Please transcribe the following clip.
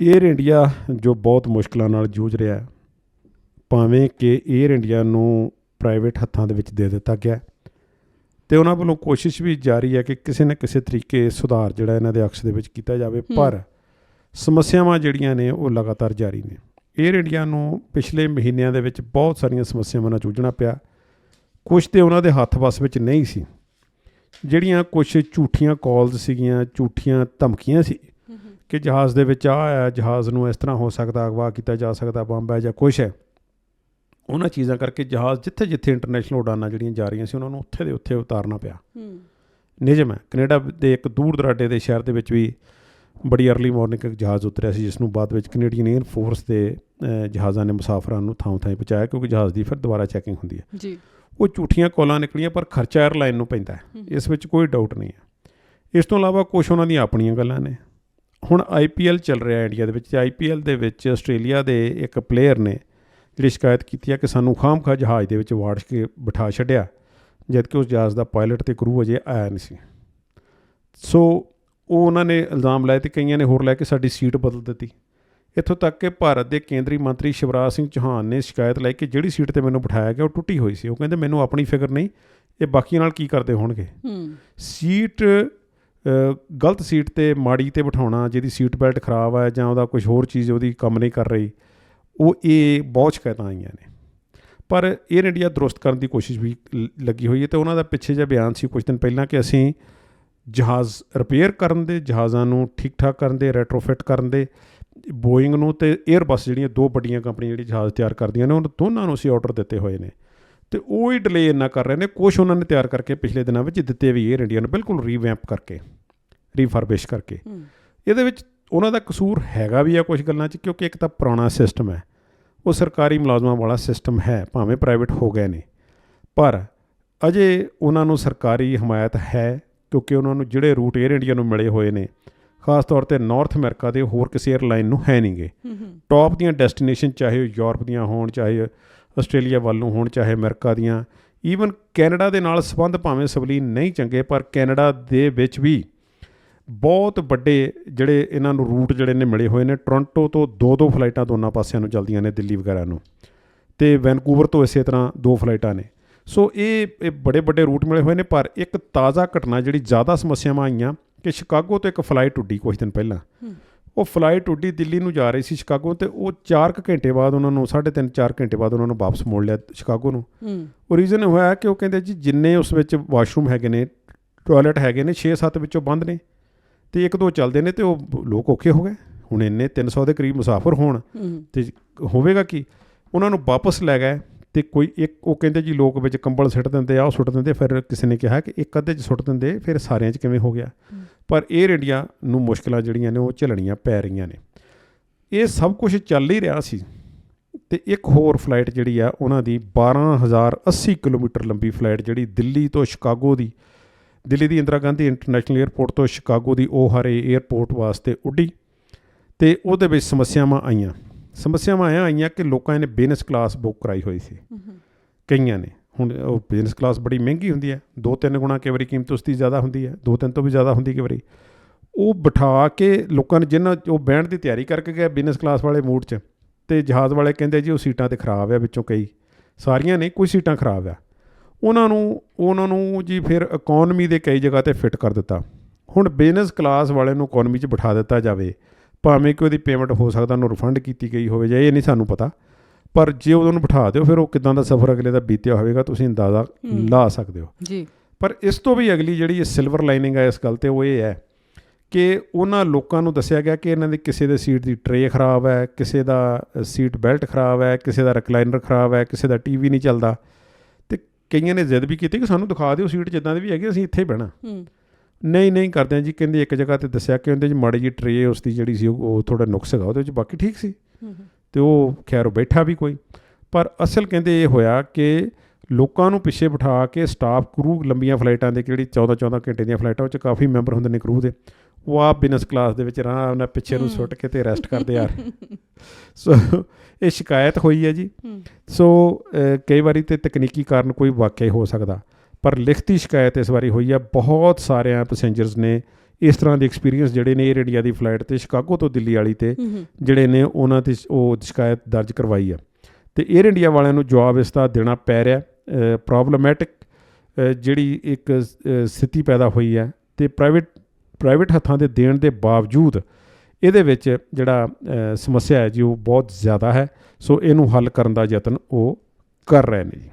Air India ਜੋ ਬਹੁਤ ਮੁਸ਼ਕਲਾਂ ਨਾਲ ਜੂਝ ਰਿਹਾ ਹੈ ਭਾਵੇਂ ਕਿ ਏਅਰ ਇੰਡੀਆ ਨੂੰ ਪ੍ਰਾਈਵੇਟ ਹੱਥਾਂ ਦੇ ਵਿੱਚ ਦੇ ਦਿੱਤਾ ਗਿਆ ਤੇ ਉਹਨਾਂ ਵੱਲੋਂ ਕੋਸ਼ਿਸ਼ ਵੀ ਜਾਰੀ ਹੈ ਕਿ ਕਿਸੇ ਨਾ ਕਿਸੇ ਤਰੀਕੇ ਸੁਧਾਰ ਜਿਹੜਾ ਇਹਨਾਂ ਦੇ ਅਕਸ ਦੇ ਵਿੱਚ ਕੀਤਾ ਜਾਵੇ ਪਰ ਸਮੱਸਿਆਵਾਂ ਜਿਹੜੀਆਂ ਨੇ ਉਹ ਲਗਾਤਾਰ ਜਾਰੀ ਨੇ। ਏਅਰ ਇੰਡੀਆ ਨੂੰ ਪਿਛਲੇ ਮਹੀਨਿਆਂ ਦੇ ਵਿੱਚ ਬਹੁਤ ਸਾਰੀਆਂ ਸਮੱਸਿਆਵਾਂ ਨਾਲ ਜੂਝਣਾ ਪਿਆ। ਕੁਝ ਤੇ ਉਹਨਾਂ ਦੇ ਹੱਥ ਵਸ ਵਿੱਚ ਨਹੀਂ ਸੀ। ਜਿਹੜੀਆਂ ਕੁਝ ਝੂਠੀਆਂ ਕਾਲਸ ਸੀਗੀਆਂ ਝੂਠੀਆਂ ਧਮਕੀਆਂ ਸੀ ਕਿ ਜਹਾਜ਼ ਦੇ ਵਿੱਚ ਆ ਹੈ ਜਹਾਜ਼ ਨੂੰ ਇਸ ਤਰ੍ਹਾਂ ਹੋ ਸਕਦਾ ਅਗਵਾ ਕੀਤਾ ਜਾ ਸਕਦਾ ਬੰਬ ਹੈ ਜਾਂ ਕੁਛ ਹੈ। ਉਹਨਾਂ ਚੀਜ਼ਾਂ ਕਰਕੇ ਜਹਾਜ਼ ਜਿੱਥੇ ਜਿੱਥੇ ਇੰਟਰਨੈਸ਼ਨਲ ਉਡਾਨਾਂ ਜਿਹੜੀਆਂ ਜਾ ਰਹੀਆਂ ਸੀ ਉਹਨਾਂ ਨੂੰ ਉੱਥੇ ਦੇ ਉੱਥੇ ਉਤਾਰਨਾ ਪਿਆ। ਹੂੰ। ਨਿਯਮ ਹੈ। ਕੈਨੇਡਾ ਦੇ ਇੱਕ ਦੂਰ ਦਰਾਡੇ ਦੇ ਸ਼ਹਿਰ ਦੇ ਵਿੱਚ ਵੀ ਬੜੀ ਅਰਲੀ ਮਾਰਨਿੰਗ ਇੱਕ ਜਹਾਜ਼ ਉਤਰਿਆ ਸੀ ਜਿਸ ਨੂੰ ਬਾਅਦ ਵਿੱਚ ਕੈਨੇਡੀਅਨ 에ਅਰ ਫੋਰਸ ਦੇ ਜਹਾਜ਼ਾਂ ਨੇ ਮੁਸਾਫਰਾਂ ਨੂੰ ਥਾਂ ਥਾਂ ਪਹੁੰਚਾਇਆ ਕਿਉਂਕਿ ਜਹਾਜ਼ ਦੀ ਫਿਰ ਦੁਬਾਰਾ ਚੈਕਿੰਗ ਹੁੰਦੀ ਹੈ। ਜੀ। ਉਹ ਝੂਠੀਆਂ ਕਾਲਾਂ ਨਿਕਲੀਆਂ ਪਰ ਖਰਚਾ 에ਅਰਲਾਈਨ ਨੂੰ ਪੈਂਦਾ। ਇਸ ਵਿੱਚ ਕੋਈ ਡਾਊਟ ਨਹੀਂ ਹੈ। ਇਸ ਤੋਂ ਇਲਾਵਾ ਕੁਝ ਉਹਨਾਂ ਦੀਆਂ ਆਪਣੀਆਂ ਗੱਲਾਂ ਨੇ। ਹੁਣ ਆਈਪੀਐਲ ਚੱਲ ਰਿਹਾ ਹੈ ਇੰਡੀਆ ਦੇ ਵਿੱਚ ਤੇ ਆਈਪੀਐਲ ਦੇ ਵਿੱਚ ਆਸਟ੍ਰੇਲੀਆ ਦੇ ਇੱਕ ਪਲੇਅਰ ਨੇ ਜਿਹੜੀ ਸ਼ਿਕਾਇਤ ਕੀਤੀ ਹੈ ਕਿ ਸਾਨੂੰ ਖਾਮਖਾ ਜਹਾਜ਼ ਦੇ ਵਿੱਚ ਵਾੜ ਕੇ ਬਿਠਾ ਛੱਡਿਆ ਜਦ ਕਿ ਉਸ ਜਹਾਜ਼ ਦਾ ਪਾਇਲਟ ਤੇ ਕਰੂ ਅਜੇ ਆਇਆ ਨਹੀਂ ਸੀ। ਸੋ ਉਹ ਉਹਨਾਂ ਨੇ ਇਲਜ਼ਾਮ ਲਾਏ ਤੇ ਕਈਆਂ ਨੇ ਹੋਰ ਲੈ ਕੇ ਸਾਡੀ ਸੀਟ ਬਦਲ ਦਿੱਤੀ। ਇੱਥੋਂ ਤੱਕ ਕਿ ਭਾਰਤ ਦੇ ਕੇਂਦਰੀ ਮੰਤਰੀ ਸ਼ਿਵਰਾਜ ਸਿੰਘ ਚੌਹਾਨ ਨੇ ਸ਼ਿਕਾਇਤ ਲਾਈ ਕਿ ਜਿਹੜੀ ਸੀਟ ਤੇ ਮੈਨੂੰ ਬਿਠਾਇਆ ਗਿਆ ਉਹ ਟੁੱਟੀ ਹੋਈ ਸੀ। ਉਹ ਕਹਿੰਦੇ ਮੈਨੂੰ ਆਪਣੀ ਫਿਕਰ ਨਹੀਂ ਇਹ ਬਾਕੀਆਂ ਨਾਲ ਕੀ ਕਰਦੇ ਹੋਣਗੇ? ਹੂੰ। ਸੀਟ ਗਲਤ ਸੀਟ ਤੇ ਮਾੜੀ ਤੇ ਬਿਠਾਉਣਾ, ਜਿਹਦੀ ਸੀਟ ਬੈਲਟ ਖਰਾਬ ਆ ਜਾਂ ਉਹਦਾ ਕੁਝ ਹੋਰ ਚੀਜ਼ ਉਹਦੀ ਕੰਮ ਨਹੀਂ ਕਰ ਰਹੀ, ਉਹ ਇਹ ਬਹੁਤ ਸ਼ਿਕਾਇਤਾਂ ਆਈਆਂ ਨੇ। ਪਰ 에ਅਰ ਇੰਡੀਆ ਦਰੁਸਤ ਕਰਨ ਦੀ ਕੋਸ਼ਿਸ਼ ਵੀ ਲੱਗੀ ਹੋਈ ਹੈ ਤੇ ਉਹਨਾਂ ਦਾ ਪਿੱਛੇ ਜਿਹਾ ਬਿਆਨ ਸੀ ਕੁਝ ਦਿਨ ਪਹਿਲਾਂ ਕਿ ਅਸੀਂ ਜਹਾਜ਼ ਰਿਪੇਅਰ ਕਰਨ ਦੇ, ਜਹਾਜ਼ਾਂ ਨੂੰ ਠੀਕ ਠਾਕ ਕਰਨ ਦੇ ਰੈਟਰੋਫਿਟ ਕਰਨ ਦੇ ਬੋਇੰਗ ਨੂੰ ਤੇ 에ਅਰਬਸ ਜਿਹੜੀਆਂ ਦੋ ਵੱਡੀਆਂ ਕੰਪਨੀਆਂ ਜਿਹੜੀ ਜਹਾਜ਼ ਤਿਆਰ ਕਰਦੀਆਂ ਨੇ, ਉਹਨਾਂ ਦੋਨਾਂ ਨੂੰ ਅਸੀਂ ਆਰਡਰ ਦਿੱਤੇ ਹੋਏ ਨੇ। ਤੇ ਉਹ ਹੀ ਡਿਲੇ ਇੰਨਾ ਕਰ ਰਹੇ ਨੇ ਕੁਝ ਉਹਨਾਂ ਨੇ ਤਿਆਰ ਕਰਕੇ ਪਿਛਲੇ ਦਿਨਾਂ ਵਿੱਚ ਦਿੱਤੇ ਵੀ 에ਅਰ ਇੰਡੀਆ ਨੂੰ ਬਿਲਕੁਲ ਰੀਵੈਂਪ ਕਰਕੇ। ਰੀਫਰਬਿਸ਼ ਕਰਕੇ। ਇਹਦੇ ਵਿੱਚ ਉਹਨਾਂ ਦਾ ਕਸੂਰ ਹੈਗਾ ਵੀ ਆ ਕੁਝ ਗੱਲਾਂ 'ਚ ਕਿਉਂਕਿ ਇੱਕ ਤਾਂ ਪੁਰਾਣਾ ਸਿਸਟਮ ਹੈ। ਉਹ ਸਰਕਾਰੀ ਮੁਲਾਜ਼ਮਾਂ ਵਾਲਾ ਸਿਸਟਮ ਹੈ ਭਾਵੇਂ ਪ੍ਰਾਈਵੇਟ ਹੋ ਗਏ ਨੇ। ਪਰ ਅਜੇ ਉਹਨਾਂ ਨੂੰ ਸਰਕਾਰੀ ਹਮਾਇਤ ਹੈ ਕਿਉਂਕਿ ਉਹਨਾਂ ਨੂੰ ਜਿਹੜੇ ਰੂਟ 에ਅਰ ਇੰਡੀਆ ਨੂੰ ਮਿਲੇ ਹੋਏ ਨੇ ਖਾਸ ਤੌਰ ਤੇ ਨਾਰਥ ਅਮਰੀਕਾ ਦੇ ਹੋਰ ਕਿਸੇ 에ਅਰਲਾਈਨ ਨੂੰ ਹੈ ਨਹੀਂਗੇ ਟੌਪ ਦੀਆਂ ਡੈਸਟੀਨੇਸ਼ਨ ਚਾਹੇ ਉਹ ਯੂਰਪ ਦੀਆਂ ਹੋਣ ਚਾਹੇ ਆਸਟ੍ਰੇਲੀਆ ਵੱਲ ਨੂੰ ਹੋਣ ਚਾਹੇ ਅਮਰੀਕਾ ਦੀਆਂ। ਈਵਨ ਕੈਨੇਡਾ ਦੇ ਨਾਲ ਸੰਬੰਧ ਭਾਵੇਂ ਸਬਲੀਨ ਨਹੀਂ ਚੰਗੇ ਪਰ ਕੈਨੇਡਾ ਦੇ ਵਿੱਚ ਵੀ ਬਹੁਤ ਵੱਡੇ ਜਿਹੜੇ ਇਹਨਾਂ ਨੂੰ ਰੂਟ ਜਿਹੜੇ ਨੇ ਮਿਲੇ ਹੋਏ ਨੇ ਟੋਰਾਂਟੋ ਤੋਂ ਦੋ ਦੋ ਫਲਾਈਟਾਂ ਦੋਨਾਂ ਪਾਸਿਆਂ ਨੂੰ ਚੱਲਦੀਆਂ ਨੇ ਦਿੱਲੀ ਵਗੈਰਾ ਨੂੰ ਤੇ ਵੈਨਕੂਵਰ ਤੋਂ ਇਸੇ ਤਰ੍ਹਾਂ ਦੋ ਫਲਾਈਟਾਂ ਨੇ। ਸੋ ਇਹ ਇਹ ਬੜੇ ਵੱਡੇ ਰੂਟ ਮਿਲੇ ਹੋਏ ਨੇ ਪਰ ਇੱਕ ਤਾਜ਼ਾ ਘਟਨਾ ਜਿਹੜੀ ਜ਼ਿਆਦਾ ਸਮੱਸਿਆਵਾਂ ਆਈਆਂ ਕਿ ਸ਼ਿਕਾਗੋ ਤੋਂ ਇੱਕ ਫਲਾਈਟ ਉੱਡੀ ਕੁਝ ਦਿਨ ਪਹਿਲਾਂ। ਉਹ ਫਲਾਈਟ ਉੱਡੀ ਦਿੱਲੀ ਨੂੰ ਜਾ ਰਹੀ ਸੀ ਸ਼ਿਕਾਗੋ ਤੇ ਉਹ 4 ਘੰਟੇ ਬਾਅਦ ਉਹਨਾਂ ਨੂੰ 3.5 4 ਘੰਟੇ ਬਾਅਦ ਉਹਨਾਂ ਨੂੰ ਵਾਪਸ ਮੋੜ ਲਿਆ ਸ਼ਿਕਾਗੋ ਨੂੰ। ਉਹ ਰੀਜ਼ਨ ਹੋਇਆ ਕਿ ਉਹ ਕਹਿੰਦੇ ਜੀ ਜਿੰਨੇ ਉਸ ਵਿੱਚ ਵਾਸ਼ਰੂਮ ਹੈਗੇ ਨੇ ਟਾਇਲਟ ਹੈਗੇ ਨੇ 6-7 ਵਿੱਚੋਂ ਬੰਦ ਨੇ। ਤੇ ਇੱਕ ਦੋ ਚੱਲਦੇ ਨੇ ਤੇ ਉਹ ਲੋਕ ਔਖੇ ਹੋ ਗਏ। ਹੁਣ ਇੰਨੇ 300 ਦੇ ਕਰੀਬ ਮੁਸਾਫਰ ਹੋਣ ਤੇ ਹੋਵੇਗਾ ਕੀ? ਉਹਨਾਂ ਨੂੰ ਵਾਪਸ ਲੈ ਗਏ ਤੇ ਕੋਈ ਇੱਕ ਉਹ ਕਹਿੰਦੇ ਜੀ ਲੋਕ ਵਿੱਚ ਕੰਬਲ ਸੁੱਟ ਦਿੰਦੇ ਆ ਉਹ ਸੁੱਟ ਦਿੰਦੇ ਫਿਰ ਕਿਸੇ ਨੇ ਕਿਹਾ ਕਿ ਇੱਕ ਅੱਧੇ ਚ ਸੁੱਟ ਦਿੰਦੇ ਫਿਰ ਸਾਰਿਆਂ ਚ ਕਿਵੇਂ ਹੋ ਗਿਆ। ਪਰ 에ਅਰ ਇੰਡੀਆ ਨੂੰ ਮੁਸ਼ਕਲਾਂ ਜਿਹੜੀਆਂ ਨੇ ਉਹ ਝੱਲਣੀਆਂ ਪੈ ਰਹੀਆਂ ਨੇ। ਇਹ ਸਭ ਕੁਝ ਚੱਲ ਹੀ ਰਿਹਾ ਸੀ ਤੇ ਇੱਕ ਹੋਰ ਫਲਾਈਟ ਜਿਹੜੀ ਆ ਉਹਨਾਂ ਦੀ 12080 ਕਿਲੋਮੀਟਰ ਲੰਬੀ ਫਲਾਈਟ ਜਿਹੜੀ ਦਿੱਲੀ ਤੋਂ ਸ਼ਿਕਾਗੋ ਦੀ ਦਿੱਲੀ ਦੀ ਇੰਦਰਾ ਗਾਂਧੀ ਇੰਟਰਨੈਸ਼ਨਲ 에ਅਰਪੋਰਟ ਤੋਂ ਸ਼ਿਕਾਗੋ ਦੀ ਓਹਾਰੇ 에ਅਰਪੋਰਟ ਵਾਸਤੇ ਉੱਡੀ ਤੇ ਉਹਦੇ ਵਿੱਚ ਸਮੱਸਿਆਵਾਂ ਆਈਆਂ। ਸਮੱਸਿਆਵਾਂ ਆਈਆਂ ਆਈਆਂ ਕਿ ਲੋਕਾਂ ਨੇ ਬਿਜ਼ਨਸ ਕਲਾਸ ਬੁੱਕ ਕਰਾਈ ਹੋਈ ਸੀ। ਕਈਆਂ ਨੇ। ਹੁਣ ਉਹ ਬਿਜ਼ਨਸ ਕਲਾਸ ਬੜੀ ਮਹਿੰਗੀ ਹੁੰਦੀ ਹੈ। ਦੋ ਤਿੰਨ ਗੁਣਾ ਕਈ ਵਾਰੀ ਕੀਮਤ ਉਸਦੀ ਜ਼ਿਆਦਾ ਹੁੰਦੀ ਹੈ। ਦੋ ਤਿੰਨ ਤੋਂ ਵੀ ਜ਼ਿਆਦਾ ਹੁੰਦੀ ਕਈ ਵਾਰੀ। ਉਹ ਬਿਠਾ ਕੇ ਲੋਕਾਂ ਨੇ ਜਿਨ੍ਹਾਂ ਉਹ ਬਹਿਣ ਦੀ ਤਿਆਰੀ ਕਰਕੇ ਗਏ ਬਿਜ਼ਨਸ ਕਲਾਸ ਵਾਲੇ ਮੂਡ 'ਚ ਤੇ ਜਹਾਜ਼ ਵਾਲੇ ਕਹਿੰਦੇ ਜੀ ਉਹ ਸੀਟਾਂ ਤੇ ਖਰਾਬ ਆ ਵਿੱਚੋਂ ਕਈ। ਸਾਰੀਆਂ ਨਹੀਂ ਕੁਝ ਸੀਟਾਂ ਖਰਾਬ ਆ। ਉਹਨਾਂ ਨੂੰ ਉਹਨਾਂ ਨੂੰ ਜੀ ਫਿਰ ਇਕਨੋਮੀ ਦੇ ਕਈ ਜਗ੍ਹਾ ਤੇ ਫਿੱਟ ਕਰ ਦਿੱਤਾ। ਹੁਣ ਬਿਜ਼ਨਸ ਕਲਾਸ ਵਾਲੇ ਨੂੰ ਇਕਨੋਮੀ 'ਚ ਬਿਠਾ ਦਿੱਤਾ ਜਾਵੇ ਭਾਵੇਂ ਕਿ ਉਹਦੀ ਪੇਮੈਂਟ ਹੋ ਸਕਦਾ ਉਹਨੂੰ ਰਿਫੰਡ ਕੀਤੀ ਗਈ ਹੋਵੇ ਜਾਂ ਇਹ ਨਹੀਂ ਸਾਨੂੰ ਪਤਾ ਪਰ ਜੇ ਉਹਨੂੰ ਬਿਠਾ ਦਿਓ ਫਿਰ ਉਹ ਕਿਦਾਂ ਦਾ ਸਫ਼ਰ ਅਗਲੇ ਦਾ ਬੀਤਿਆ ਹੋਵੇਗਾ ਤੁਸੀਂ ਅੰਦਾਜ਼ਾ। ਲਾ ਸਕਦੇ ਹੋ। ਜੀ। ਪਰ ਇਸ ਤੋਂ ਵੀ ਅਗਲੀ ਜਿਹੜੀ ਸਿਲਵਰ ਲਾਈਨਿੰਗ ਹੈ ਇਸ ਗੱਲ ਤੇ ਉਹ ਇਹ ਹੈ ਕਿ ਉਹਨਾਂ ਲੋਕਾਂ ਨੂੰ ਦੱਸਿਆ ਗਿਆ ਕਿ ਇਹਨਾਂ ਦੀ ਕਿਸੇ ਦੇ ਸੀਟ ਦੀ ਟਰੇ ਖਰਾਬ ਹੈ ਕਿਸੇ ਦਾ ਸੀਟ ਬੈਲਟ ਖਰਾਬ ਹੈ ਕਿਸੇ ਦਾ ਰਿਕਲਾਈਨਰ ਖਰਾਬ ਹੈ ਕਿਸੇ ਦਾ ਟੀਵੀ ਨਹੀਂ ਚੱਲਦਾ। ਕਈਆਂ ਨੇ ਜ਼ਿੱਦ ਵੀ ਕੀਤੀ ਕਿ ਸਾਨੂੰ ਦਿਖਾ ਦਿਓ ਸੀਟ ਜਿੱਦਾਂ ਦੀ ਵੀ ਹੈਗੀ ਅਸੀਂ ਇੱਥੇ ਬਹਿਣਾ। ਹੂੰ। ਨਹੀਂ ਨਹੀਂ ਕਰਦੇ ਜੀ ਕਹਿੰਦੇ ਇੱਕ ਜਗ੍ਹਾ ਤੇ ਦੱਸਿਆ ਕਿ ਉਹਦੇ 'ਚ ਮਾੜੀ ਜੀ ਟਰੇ ਉਸ ਦੀ ਜਿਹੜੀ ਸੀ ਉਹ ਥੋੜਾ ਨੁਕਸ ਹੈਗਾ ਉਹਦੇ ਵਿੱਚ ਬਾਕੀ ਠੀਕ ਸੀ। ਤੇ ਉਹ ਖੈਰ ਉਹ ਬੈਠਾ ਵੀ ਕੋਈ। ਪਰ ਅਸਲ ਕਹਿੰਦੇ ਇਹ ਹੋਇਆ ਕਿ ਲੋਕਾਂ ਨੂੰ ਪਿੱਛੇ ਬਿਠਾ ਕੇ ਸਟਾਫ ਕਰੂ ਲੰਬੀਆਂ ਫਲਾਈਟਾਂ ਦੇ ਜਿਹੜੀ 14 14 ਘੰਟੇ ਦੀਆਂ ਫਲਾਈਟਾਂ ਉਹ 'ਚ ਕਾਫੀ ਮੈਂਬਰ ਹੁੰਦੇ ਨੇ ਕਰੂ ਦੇ। ਉਹ ਆਪ ਬਿਜ਼ਨਸ ਕਲਾਸ ਦੇ ਵਿੱਚ ਆਰਾਮ ਨਾਲ ਪਿੱਛੇ ਨੂੰ। ਸੁੱਟ ਕੇ ਤੇ ਰੈਸਟ ਕਰਦੇ ਆ। ਸੋ ਇਹ ਸ਼ਿਕਾਇਤ ਹੋਈ ਹੈ ਜੀ। ਹੂੰ। ਸੋ ਕਈ ਵਾਰੀ ਤੇ ਤਕਨੀਕੀ ਕਾਰਨ ਕੋਈ ਵਾਕਿਆ ਹੀ ਹੋ ਸਕਦਾ। ਪਰ ਲਿਖਤੀ ਸ਼ਿਕਾਇਤ ਇਸ ਵਾਰੀ ਹੋਈ ਆ ਬਹੁਤ ਸਾਰਿਆਂ ਪੈਸੇਂਜਰਸ ਨੇ ਇਸ ਤਰ੍ਹਾਂ ਦੇ ਐਕਸਪੀਰੀਅੰਸ ਜਿਹੜੇ ਨੇ 에ਅਰ ਇੰਡੀਆ ਦੀ ਫਲਾਈਟ ਤੇ ਸ਼ਿਕਾਗੋ ਤੋਂ ਦਿੱਲੀ ਵਾਲੀ ਤੇ ਹੂੰ ਹੂੰ। ਜਿਹੜੇ ਨੇ ਉਹਨਾਂ ਤੇ ਉਹ ਸ਼ਿਕਾਇਤ ਦਰਜ ਕਰਵਾਈ ਆ ਤੇ 에ਅਰ ਇੰਡੀਆ ਵਾਲਿਆਂ ਨੂੰ ਜਵਾਬ ਇਸ ਦਾ ਦੇਣਾ ਪੈ ਰਿਹਾ ਪ੍ਰੋਬਲਮੈਟਿਕ ਜਿਹੜੀ ਇੱਕ ਸਥਿਤੀ ਪੈਦਾ ਹੋਈ ਹੈ ਤੇ ਪ੍ਰਾਈਵੇਟ ਪ੍ਰਾਈਵੇਟ ਹੱਥਾਂ ਦੇ ਦੇਣ ਦੇ ਬਾਵਜੂਦ ਇਹਦੇ ਵਿੱਚ ਜਿਹੜਾ ਸਮੱਸਿਆ ਹੈ ਜੀ, ਉਹ ਬਹੁਤ ਜ਼ਿਆਦਾ ਹੈ। ਸੋ ਇਹਨੂੰ ਹੱਲ ਕਰਨ ਦਾ ਯਤਨ ਉਹ ਕਰ ਰਹੇ ਨੇ ਜੀ।